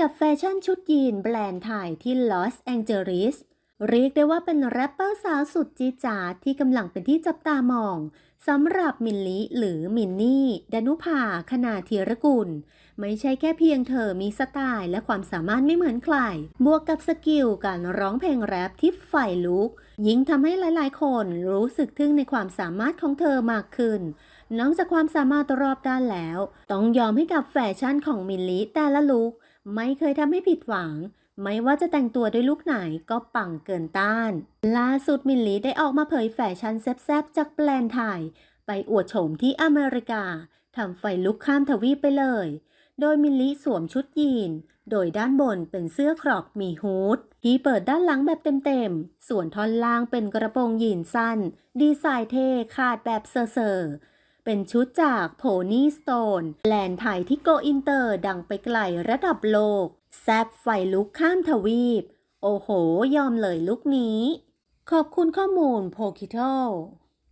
กับแฟชั่นชุดยีนแบรนด์ไทยที่ลอสแองเจลิสเรียกได้ว่าเป็นแรปเปอร์สาวสุดจีดจาที่กำลังเป็นที่จับตามองสำหรับมิลลิหรือมินนี่ ดนุภาคณาธีรกุล ไม่ใช่แค่เพียงเธอมีสไตล์และความสามารถไม่เหมือนใคร บวกกับสกิลการร้องเพลงแรปที่ไฟลุก ยิ่งทำให้หลายๆ คนรู้สึกทึ่งในความสามารถของเธอมากขึ้น นอกจากความสามารถรอบด้านแล้ว ต้องยอมให้กับแฟชั่นของมิลลิแต่ละลุค ไม่เคยทำให้ผิดหวัง ไม่ว่าจะแต่งตัวด้วยลุคไหนก็ปังเกินต้าน ล่าสุดมิลลิได้ออกมาเผยแฟชั่นแซ่บๆจากแบรนด์ไทย ไปอวดโฉมที่อเมริกาทำไฟลุกข้ามทวีปไปเลย โดยมิลลิสวมชุดยีน โดยด้านบนเป็นเสื้อครอปมีฮูดที่เปิดด้านหลังแบบเต็มๆ ส่วนท่อนล่างเป็นกระโปรงยีนสั้น ดีไซน์เท่ขาดแบบเซอร์ เป็นชุดจากโพนี่สโตนแลนด์ไทยที่โกอินเตอร์ดังไปไกลระดับโลก แซบไฟลุกข้ามทวีป โอ้โห ยอมเลยลุกนี้ ขอบคุณข้อมูลโพคิโต